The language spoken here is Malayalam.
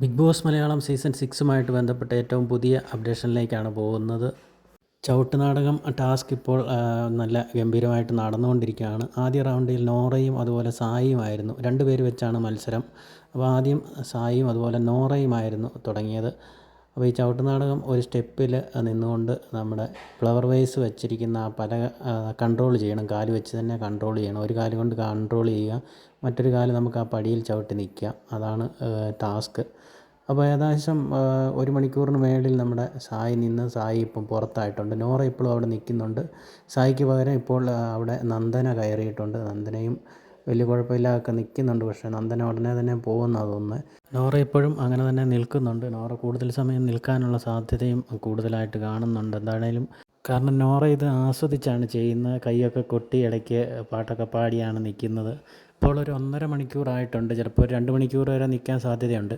ബിഗ് ബോസ് മലയാളം സീസൺ സിക്സുമായിട്ട് ബന്ധപ്പെട്ട ഏറ്റവും പുതിയ അപ്ഡേഷനിലേക്കാണ് പോകുന്നത്. ചവിട്ട് നാടകം ടാസ്ക് ഇപ്പോൾ നല്ല ഗംഭീരമായിട്ട് നടന്നുകൊണ്ടിരിക്കുകയാണ്. ആദ്യ റൗണ്ടിൽ നോറയും അതുപോലെ സായിയുമായിരുന്നു രണ്ട് പേര് വെച്ചാണ് മത്സരം. അപ്പോൾ ആദ്യം സായിയും അതുപോലെ നോറയുമായിരുന്നു തുടങ്ങിയത്. അപ്പോൾ ഈ ചവിട്ട് നാടകം ഒരു സ്റ്റെപ്പിൽ നിന്നുകൊണ്ട് നമ്മുടെ ഫ്ലവർ വേസ് വെച്ചിരിക്കുന്ന ആ പല കൺട്രോൾ ചെയ്യണം. കാൽ വെച്ച് തന്നെ കൺട്രോൾ ചെയ്യണം. ഒരു കാൽ കൊണ്ട് കൺട്രോൾ ചെയ്യുക. മറ്റൊരു കാൽ നമുക്ക് ആ പടിയിൽ ചവിട്ടി നിൽക്കുക അതാണ് ടാസ്ക്. അപ്പോൾ ഏകദേശം ഒരു മണിക്കൂറിന് മേളിൽ നമ്മുടെ സായി നിന്ന് സായി ഇപ്പം പുറത്തായിട്ടുണ്ട്. നോറ ഇപ്പോഴും അവിടെ നിൽക്കുന്നുണ്ട്. സായിക്ക് പകരം ഇപ്പോൾ അവിടെ നന്ദന കയറിയിട്ടുണ്ട്. നന്ദനയും വലിയ കുഴപ്പമില്ലാതൊക്കെ നിൽക്കുന്നുണ്ട്. പക്ഷേ നന്ദന ഉടനെ തന്നെ പോകുന്ന അതൊന്ന്. നോറ ഇപ്പോഴും അങ്ങനെ തന്നെ നിൽക്കുന്നുണ്ട്. നോറ കൂടുതൽ സമയം നിൽക്കാനുള്ള സാധ്യതയും കൂടുതലായിട്ട് കാണുന്നുണ്ട്. എന്താണേലും കാരണം നോറ ഇത് ആസ്വദിച്ചാണ് ചെയ്യുന്നത്. കൈയൊക്കെ കൊട്ടി ഇടയ്ക്ക് പാട്ടൊക്കെ പാടിയാണ് നിൽക്കുന്നത്. ഇപ്പോൾ ഒരു ഒന്നര മണിക്കൂറായിട്ടുണ്ട്. ചിലപ്പോൾ ഒരു രണ്ട് മണിക്കൂർ വരെ നിൽക്കാൻ സാധ്യതയുണ്ട്.